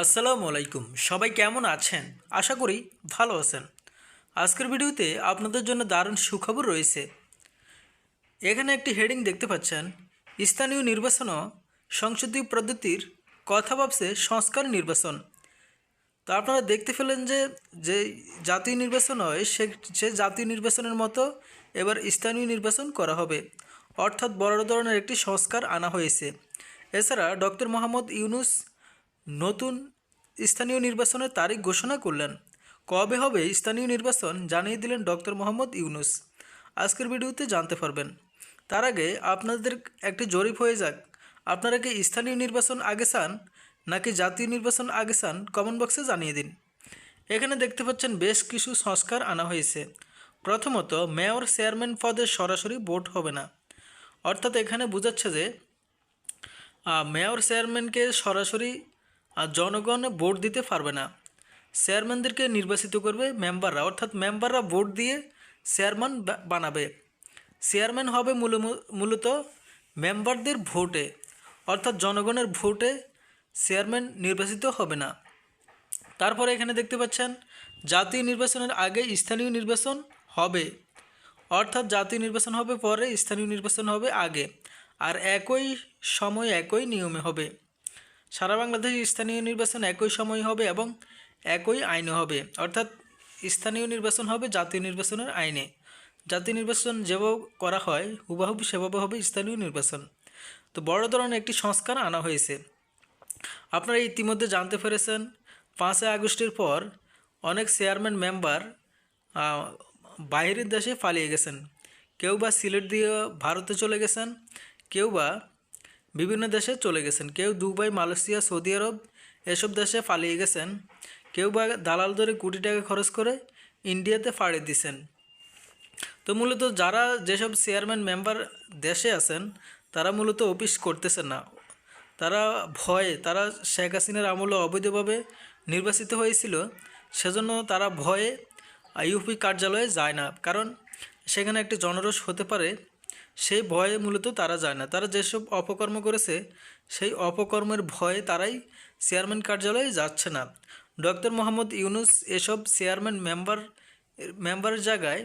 আসসালামু আলাইকুম। সবাই কেমন আছেন? আশা করি ভালো আছেন। আজকের ভিডিওতে আপনাদের জন্য দারুণ সুখবর রয়েছে। এখানে একটি হেডিং দেখতে পাচ্ছেন। স্থানীয় নির্বাচন সংসদীয় পদ্ধতির কথা ভাবছে সংস্কার নির্বাচন। তো আপনারা দেখতে পেলেন যে যে জাতীয় নির্বাচন হয়, সে সে জাতীয় নির্বাচনের মতো এবার স্থানীয় নির্বাচন করা হবে। অর্থাৎ বড় ধরনের একটি সংস্কার আনা হয়েছে। এছাড়া ডক্টর মোহাম্মদ ইউনুস নতুন স্থানীয় নির্বাচনের তারিখ ঘোষণা করলেন। কবে হবে স্থানীয় নির্বাচন জানিয়ে দিলেন ডক্টর মোহাম্মদ ইউনুস। আজকের ভিডিওতে জানতে পারবেন। তার আগে আপনাদের একটি জরিপ হয়ে যাক। আপনারা কি স্থানীয় নির্বাচন আগে চান, নাকি জাতীয় নির্বাচন আগে চান কমেন্ট বক্সে জানিয়ে দিন। এখানে দেখতে পাচ্ছেন বেশ কিছু সংস্কার আনা হয়েছে। প্রথমত, মেয়র, চেয়ারম্যান পদে সরাসরি ভোট হবে না। অর্থাৎ এখানে বোঝাচ্ছে যে মেয়র, চেয়ারম্যানকে সরাসরি জনগণ ভোট দিতে পারবে না। চেয়ারম্যানদেরকে নির্বাচিত করবে মেম্বাররা, অর্থাৎ মেম্বাররা ভোট দিয়ে চেয়ারম্যান বানাবে। চেয়ারম্যান হবে মূল- মূলত মেম্বারদের ভোটে, অর্থাৎ জনগণের ভোটে চেয়ারম্যান নির্বাচিত হবে না। তারপরে এখানে দেখতে পাচ্ছেন, জাতীয় নির্বাচনের আগে স্থানীয় নির্বাচন হবে, অর্থাৎ জাতীয় নির্বাচন হবে পরে স্থানীয় নির্বাচন হবে আগে, আর একই সময় একই নিয়মে হবে। সারা বাংলাদেশে স্থানীয় নির্বাচন একই সময় হবে এবং একই আইনে হবে। অর্থাৎ স্থানীয় নির্বাচন হবে জাতীয় নির্বাচনের আইনে। জাতীয় নির্বাচন যেভাবে করা হয় হুবাহুব সেভাবে হবে স্থানীয় নির্বাচন। তো বড় ধরনের একটি সংস্কার আনা হয়েছে। আপনারা ইতিমধ্যে জানতে পেরেছেন, পাঁচই আগস্টের পর অনেক চেয়ারম্যান মেম্বার বাইরের দেশে পালিয়ে গেছেন। কেউ বা সিলেট দিয়ে ভারতে চলে গেছেন, কেউ বা বিভিন্ন দেশে চলে গেছেন। কেউ দুবাই, মালয়েশিয়া, সৌদি আরব এসব দেশে পালিয়ে গেছেন। কেউ বা দালাল ধরে কোটি টাকা খরচ করে ইন্ডিয়াতে ফাড়ে দিছেন। তো মূলত যারা যেসব চেয়ারম্যান মেম্বার দেশে আছেন, তারা মূলত অফিস করতেছেন না। তারা ভয়ে, তারা শেখ হাসিনার আমলে অবৈধভাবে নির্বাচিত হয়েছিল। সেজন্য তারা ভয়ে ইউপি কার্যালয়ে যায় না। কারণ সেখানে একটি জনরোষ হতে পারে। সেই ভয়ে মূলত তারা যায় না। তারা যেসব অপকর্ম করেছে, সেই অপকর্মের ভয়ে তারাই চেয়ারম্যান কার্যালয়ে যাচ্ছে না। ডক্টর মোহাম্মদ ইউনুস এসব চেয়ারম্যান মেম্বার, মেম্বারের জায়গায়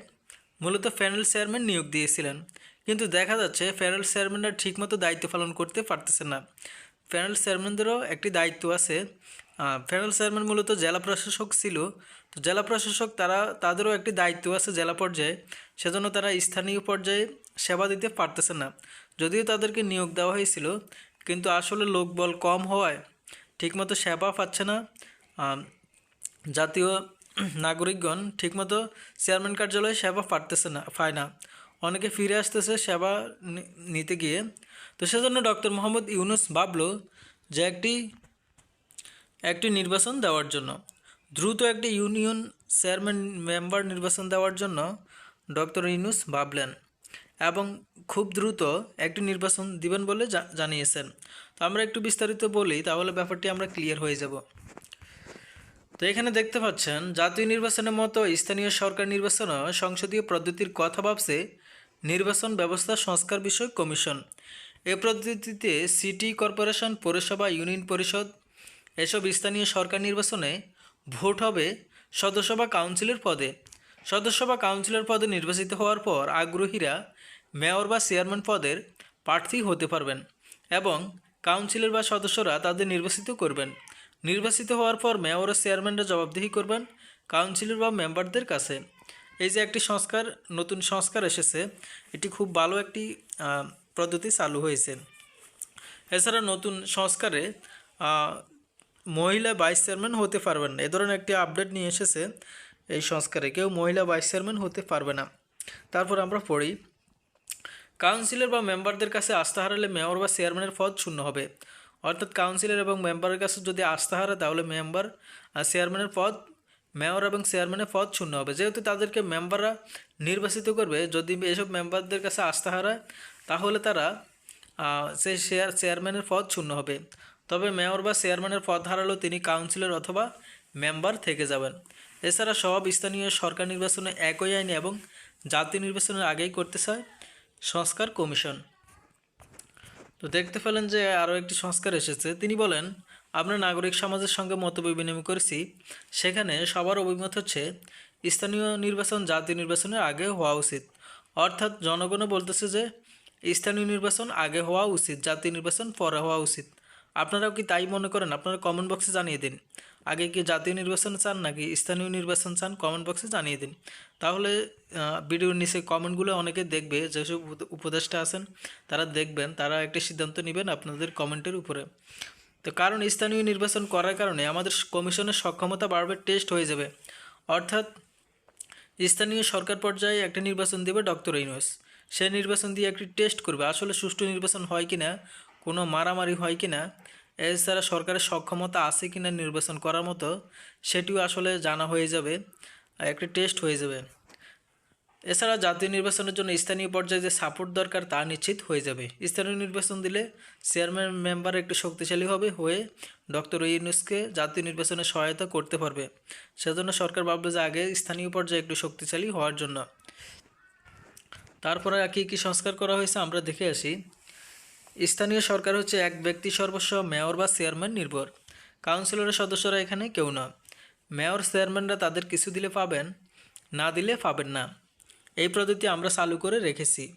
মূলত প্যানেল চেয়ারম্যান নিয়োগ দিয়েছিলেন। কিন্তু দেখা যাচ্ছে প্যানেল চেয়ারম্যানরা ঠিকমতো দায়িত্ব পালন করতে পারতেছে না। প্যানেল চেয়ারম্যানদেরও একটি দায়িত্ব আছে। প্যানেল চেয়ারম্যান মূলত জেলা প্রশাসক ছিল তো জেলা প্রশাসক তারা, তাদেরও একটি দায়িত্ব আছে জেলা পর্যায়ে। সেজন্য তারা স্থানীয় পর্যায়ে সেবা দিতে পারতেছে না। যদিও তাদেরকে নিয়োগ দেওয়া হয়েছিল, কিন্তু আসলে লোকবল কম হওয়ায় ঠিকমতো সেবা পাচ্ছে না। জাতীয় নাগরিকগণ ঠিকমতো চেয়ারম্যান কার্যালয়ে সেবা পারতেছে না, পায় না। অনেকে ফিরে আসতেছে সেবা নিতে গিয়ে। তো সেজন্য ডক্টর মোহাম্মদ ইউনুস ভাবলো যে একটি একটি নির্বাচন দেওয়ার জন্য। দ্রুত একটি ইউনিয়ন চেয়ারম্যান মেম্বার নির্বাচন দেওয়ার জন্য ডক্টর ইউনুস ভাবলেন এবং খুব দ্রুত একটি নির্বাচন দিবেন বলে জানিয়েছেন। তো আমরা একটু বিস্তারিত বলি, তাহলে ব্যাপারটি আমরা ক্লিয়ার হয়ে যাব। তো এখানে দেখতে পাচ্ছেন, জাতীয় নির্বাচনের মতো স্থানীয় সরকার নির্বাচনও সংসদীয় পদ্ধতির কথা ভাবছে নির্বাচন ব্যবস্থা সংস্কার বিষয়ক কমিশন। এ পদ্ধতিতে সিটি কর্পোরেশন, পৌরসভা, ইউনিয়ন পরিষদ, এসব স্থানীয় সরকার নির্বাচনে ভোট হবে সদস্য বা কাউন্সিলের পদে। সদস্য বা কাউন্সিলর পদে নির্বাচিত হওয়ার পর আগ্রহীরা মেয়র বা চেয়ারম্যান পদের প্রার্থী হতে পারবেন এবং কাউন্সিলর বা সদস্যরা তাদের নির্বাচিত করবেন। নির্বাচিত হওয়ার পর মেয়র ও চেয়ারম্যানরা জবাবদিহি করবেন কাউন্সিলর বা মেম্বারদের কাছে। এই যে একটি সংস্কার, নতুন সংস্কার এসেছে, এটি খুব ভালো একটি পদ্ধতি চালু হয়েছে। এছাড়া নতুন সংস্কারে মহিলা ভাইস চেয়ারম্যান হতে পারবেন না। এ ধরনের একটি আপডেট নিয়ে এসেছে এই সংস্কারে। কেউ মহিলা ভাইস চেয়ারম্যান হতে পারবে না। তারপর আমরা পড়ি। কাউন্সিলর বা মেম্বারদের কাছে আস্থা হারালে মেয়র বা চেয়ারম্যানের পদ শূন্য হবে। অর্থাৎ কাউন্সিলর এবং মেম্বারের কাছে যদি আস্থা হারায় তাহলে মেম্বার আর চেয়ারম্যানের পদ, মেয়র এবং চেয়ারম্যানের পদ শূন্য হবে। যেহেতু তাদেরকে মেম্বাররা নির্বাচিত করবে, যদি এসব মেম্বারদের কাছে আস্থা হারায়, তাহলে তারা সেই চেয়ার চেয়ারম্যানের পদ শূন্য হবে। তবে মেয়র বা চেয়ারম্যানের পদ হারালেও তিনি কাউন্সিলর অথবা মেম্বার থেকে যাবেন। এছাড়া সব স্থানীয় সরকার নির্বাচনে একই আইনে এবং জাতীয় নির্বাচনের আগেই করতে চায় সংস্কার কমিশন। তো দেখতে পেলেন যে আরও একটি সংস্কার এসেছে। তিনি বলেন, আমরা নাগরিক সমাজের সঙ্গে মত বিনিময় করেছি। সেখানে সবার অভিমত হচ্ছে স্থানীয় নির্বাচন জাতীয় নির্বাচনের আগে হওয়া উচিত। অর্থাৎ জনগণও বলতেছে যে স্থানীয় নির্বাচন আগে হওয়া উচিত, জাতীয় নির্বাচন পরে হওয়া উচিত। আপনারাও কি তাই মনে করেন? আপনারা কমেন্ট বক্সে জানিয়ে দিন। আগে কি জাতীয় নির্বাচন চান নাকি স্থানীয় নির্বাচন চান? কমেন্ট বক্সে জানিয়ে দিন। তাহলে ভিডিওর নিচে কমেন্টগুলো অনেকে দেখবে, যেসব উপ- উপদেষ্টা আছেন, তারা দেখবেন, তারা একটা সিদ্ধান্ত নেবেন আপনাদের কমেন্টের উপরে। তো কারণ স্থানীয় নির্বাচন করার কারণে আমাদের কমিশনের সক্ষমতা বাড়বে টেস্ট হয়ে যাবে। অর্থাৎ, স্থানীয় সরকার পর্যায়ে একটা নির্বাচন দেবে ডক্টর ইউনুস। সে নির্বাচন দিয়ে একটি টেস্ট করবে। আসলে সুষ্ঠু নির্বাচন হয় কি না কোনো মারামারি হয় কি না এছাড়া সরকারের সক্ষমতা আছে কি না নির্বাচন করার মতো, সেটিও আসলে জানা হয়ে যাবে একটি টেস্ট হয়ে যাবে। এছাড়া জাতীয় নির্বাচনের জন্য স্থানীয় পর্যায়ে যে সাপোর্ট দরকার তা নিশ্চিত হয়ে যাবে। স্থানীয় নির্বাচন দিলে চেয়ারম্যান, মেম্বার একটু শক্তিশালী হবে, হয়ে ডক্টর ইউনুসকে জাতীয় নির্বাচনে সহায়তা করতে পারবে। সেজন্য সরকার ভাবলো যে আগে স্থানীয় পর্যায়ে একটু শক্তিশালী হওয়ার জন্য। তারপরে কী কী সংস্কার করা হয়েছে আমরা দেখে আসি। স্থানীয় সরকার হচ্ছে এক ব্যক্তি সর্বস্ব, মেয়র বা চেয়ারম্যান নির্ভর। কাউন্সিলরের সদস্যরা এখানে কেউ না। মেয়র, চেয়ারম্যানরা তাদের কিছু দিলে পাবেন, না দিলে পাবেন না। এই পদ্ধতি আমরা চালু করে রেখেছি।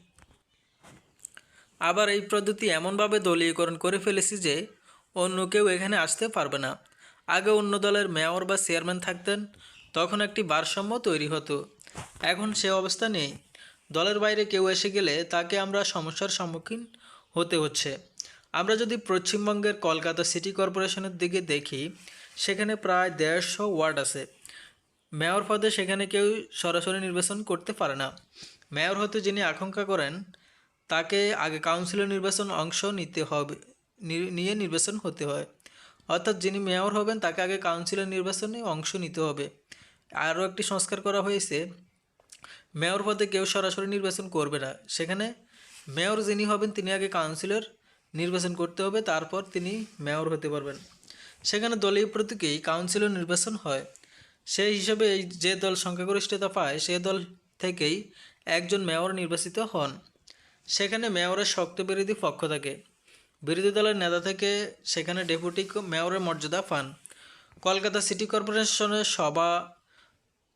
আবার এই পদ্ধতি এমনভাবে দলীয়করণ করে ফেলেছি যে অন্য কেউ এখানে আসতে পারবে না। আগে অন্য দলের মেয়র বা চেয়ারম্যান থাকতেন, তখন একটি ভারসাম্য তৈরি হতো। এখন সে অবস্থা নেই। দলের বাইরে কেউ এসে গেলে তাকে আমরা সমস্যার সম্মুখীন হতে হচ্ছে। আমরা যদি পশ্চিমবঙ্গের কলকাতা সিটি কর্পোরেশনের দিকে দেখি, সেখানে প্রায় দেড়শো ওয়ার্ড আছে। মেয়র পদে সেখানে কেউ সরাসরি নির্বাচন করতে পারে না। মেয়র হতে যিনি আকাঙ্ক্ষা করেন, তাকে আগে কাউন্সিলর নির্বাচন অংশ নিতে হবে নিয়ে নির্বাচন হতে হয়। অর্থাৎ যিনি মেয়র হবেন, তাকে আগে কাউন্সিলর নির্বাচনে অংশ নিতে হবে। আরও একটি সংস্কার করা হয়েছে, মেয়র পদে কেউ সরাসরি নির্বাচন করবে না। সেখানে মেয়র যিনি হবেন, তিনি আগে কাউন্সিলর নির্বাচন করতে হবে, তারপর তিনি মেয়র হতে পারবেন। সেখানে দলীয় প্রতীকেই কাউন্সিলর নির্বাচন হয়। সেই হিসাবে এই যে দল সংখ্যাগরিষ্ঠতা পায়, সে দল থেকেই একজন মেয়র নির্বাচিত হন। সেখানে মেয়রের শক্ত বিরোধী পক্ষ থাকে। বিরোধী দলের নেতা থেকে সেখানে ডেপুটি মেয়রের মর্যাদা পান। কলকাতা সিটি কর্পোরেশনের সভা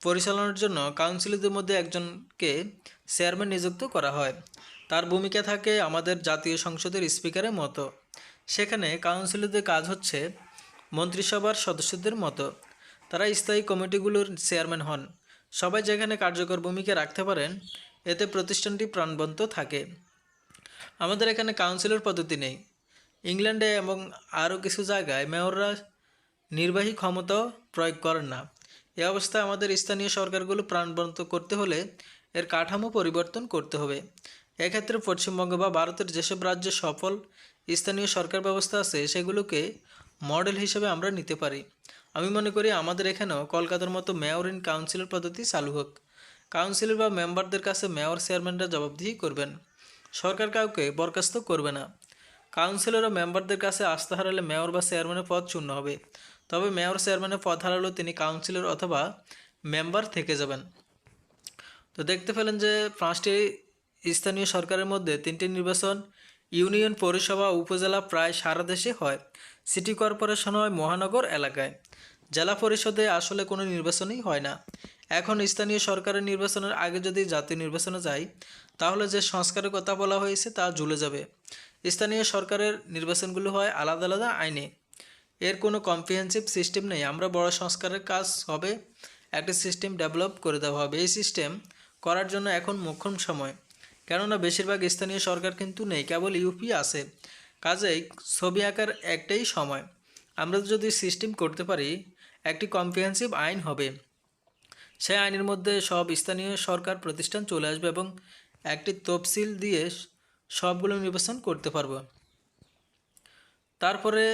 পরিচালনার জন্য কাউন্সিলরদের মধ্যে একজনকে চেয়ারম্যান নিযুক্ত করা হয়। তার ভূমিকা থাকে আমাদের জাতীয় সংসদের স্পিকারের মতো। সেখানে কাউন্সিলরদের কাজ হচ্ছে মন্ত্রিসভার সদস্যদের মতো। তারা স্থায়ী কমিটিগুলোর চেয়ারম্যান হন। সবাই যেখানে কার্যকর ভূমিকা রাখতে পারেন, এতে প্রতিষ্ঠানটি প্রাণবন্ত থাকে। আমাদের এখানে কাউন্সিলর পদ্ধতি নেই। ইংল্যান্ডে এবং আরও কিছু জায়গায় মেয়ররা নির্বাহী ক্ষমতাও প্রয়োগ করেন না। এ অবস্থায় আমাদের স্থানীয় সরকারগুলো প্রাণবন্ত করতে হলে এর কাঠামো পরিবর্তন করতে হবে। এক্ষেত্রে পশ্চিমবঙ্গ বা ভারতের যেসব রাজ্যে সফল স্থানীয় সরকার ব্যবস্থা আছে, সেগুলোকে মডেল হিসেবে আমরা নিতে পারি। আমি মনে করি আমাদের এখানেও কলকাতার মতো মেয়র ইন কাউন্সিলর পদ্ধতি চালু হোক। কাউন্সিলর বা মেম্বারদের কাছে মেয়র, চেয়ারম্যানরা জবাবদিহি করবেন। সরকার কাউকে বরখাস্ত করবে না। কাউন্সিলর ও মেম্বারদের কাছে আস্থা হারালে মেয়র বা চেয়ারম্যানের পদ শূন্য হবে। তবে মেয়র, চেয়ারম্যানের পদ হারালেও তিনি কাউন্সিলর অথবা মেম্বার থেকে যাবেন। তো দেখতে পেলেন যে পাঁচটি স্থানীয় সরকারের মধ্যে তিনটি নির্বাচন, ইউনিয়ন, পৌরসভা, উপজেলা প্রায় সারা দেশে হয়। সিটি কর্পোরেশন হয় মহানগর এলাকায়। জেলা পরিষদে আসলে কোনো নির্বাচনই হয় না। এখন স্থানীয় সরকারের নির্বাচনের আগে যদি জাতীয় নির্বাচনে যাই, তাহলে যে সংস্কারের কথা বলা হয়েছে তা ঝুলে যাবে। স্থানীয় সরকারের নির্বাচনগুলো হয় আলাদা আলাদা আইনে। এর কোনো কম্প্রিহেন্সিভ সিস্টেম নেই। আমরা বড় সংস্কারের কাজ হবে, একটি সিস্টেম ডেভেলপ করে দেওয়া হবে। এই সিস্টেম করার জন্য এখন মোক্ষম সময়। কেননা বেশিরভাগ স্থানীয় সরকার কিন্তু নেই, কেবল ইউপি আছে। কাজেই ছবি আঁকার একটাই সময়। আমরা যদি সিস্টেম করতে পারি, একটি কম্প্রিহেন্সিভ আইন হবে। সেই আইনের মধ্যে সব স্থানীয় সরকার প্রতিষ্ঠান চলে আসবে এবং একটি তফসিল দিয়ে সবগুলো নির্বাচন করতে পারব। তারপরে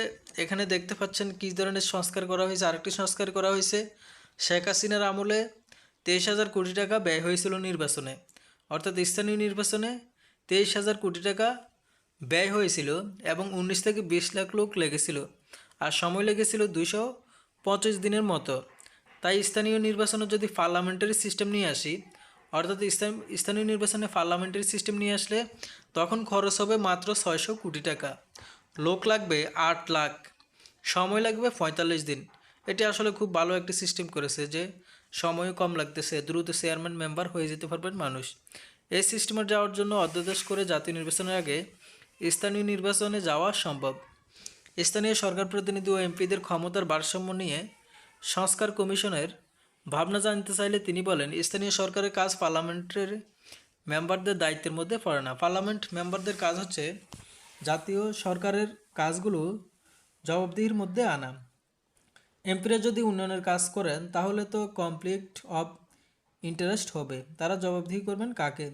এখানে দেখতে পাচ্ছেন কী ধরনের সংস্কার করা হয়েছে। আরেকটি সংস্কার করা হয়েছে। শেখ হাসিনার আমলে তেইশ হাজার কোটি টাকা ব্যয় হয়েছিল নির্বাচনে। অর্থাৎ স্থানীয় নির্বাচনে তেইশ হাজার কোটি টাকা ব্যয় হয়েছিল এবং উনিশ থেকে বিশ লাখ লোক লেগেছিল। আর সময় লেগেছিল দুইশো পঁচিশ দিনের মতো। তাই স্থানীয় নির্বাচনে যদি পার্লামেন্টারি সিস্টেম নিয়ে আসি, অর্থাৎ স্থানীয় নির্বাচনে পার্লামেন্টারি সিস্টেম নিয়ে আসলে তখন খরচ হবে মাত্র ছয়শো কোটি টাকা। লোক লাগবে আট লাখ, সময় লাগবে পঁয়তাল্লিশ দিন। এটি আসলে খুব ভালো একটি সিস্টেম করেছে যে সময়ও কম লাগতেছে, দ্রুত চেয়ারম্যান মেম্বার হয়ে যেতে পারবেন মানুষ। এই সিস্টেমে যাওয়ার জন্য অধ্যাদেশ করে জাতীয় নির্বাচনের আগে স্থানীয় নির্বাচনে যাওয়া সম্ভব। স্থানীয় সরকার প্রতিনিধি ও এমপিদের ক্ষমতার ভারসাম্য নিয়ে সংস্কার কমিশনের ভাবনা জানতে চাইলে তিনি বলেন, স্থানীয় সরকারের কাজ পার্লামেন্টের মেম্বারদের দায়িত্বের মধ্যে পড়ে না। পার্লামেন্ট মেম্বারদের কাজ হচ্ছে জাতীয় সরকারের কাজগুলো জবাবদিহির মধ্যে আনা। এমপিরা যদি উন্নয়নের কাজ করেন, তাহলে তো কমপ্লিট অফ ইন্টারেস্ট হবে। তারা জবাবদিহি করবেন কাকে?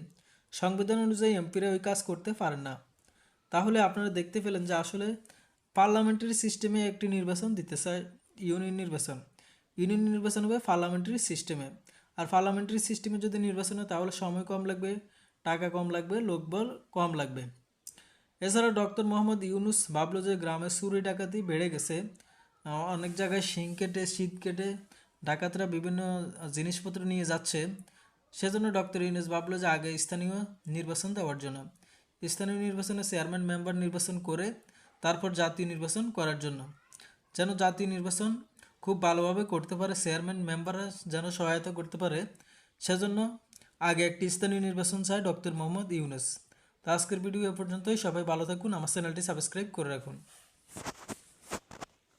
সংবিধান অনুযায়ী এমপিরা ওই কাজ করতে পারেন না। তাহলে আপনারা দেখতে পেলেন যে আসলে পার্লামেন্টারি সিস্টেমে একটি নির্বাচন দিতে চায় ইউনিয়ন নির্বাচন। ইউনিয়ন নির্বাচন হবে পার্লামেন্টারি সিস্টেমে। আর পার্লামেন্টারি সিস্টেমে যদি নির্বাচন হয়, তাহলে সময় কম লাগবে, টাকা কম লাগবে, লোকবল কম লাগবে। এছাড়া ডক্টর মোহাম্মদ ইউনুস ভাবলো যে গ্রামে চুরি ডাকাতি বেড়ে গেছে। অনেক জায়গায় শিং কেটে, শীত কেটে ডাকাতরা বিভিন্ন জিনিসপত্র নিয়ে যাচ্ছে। সেজন্য ডক্টর ইউনুস ভাবলো যে আগে স্থানীয় নির্বাচন দেওয়ার জন্য। স্থানীয় নির্বাচনে চেয়ারম্যান, মেম্বার নির্বাচন করে তারপর জাতীয় নির্বাচন করার জন্য। যেন জাতীয় নির্বাচন খুব ভালোভাবে করতে পারে, চেয়ারম্যান, মেম্বাররা যেন সহায়তা করতে পারে, সেজন্য আগে একটি স্থানীয় নির্বাচন চায় ডক্টর মোহাম্মদ ইউনুস। তো আজকের ভিডিও এ পর্যন্তই। সবাই ভালো থাকুন। আমার চ্যানেলটি সাবস্ক্রাইব করে রাখুন।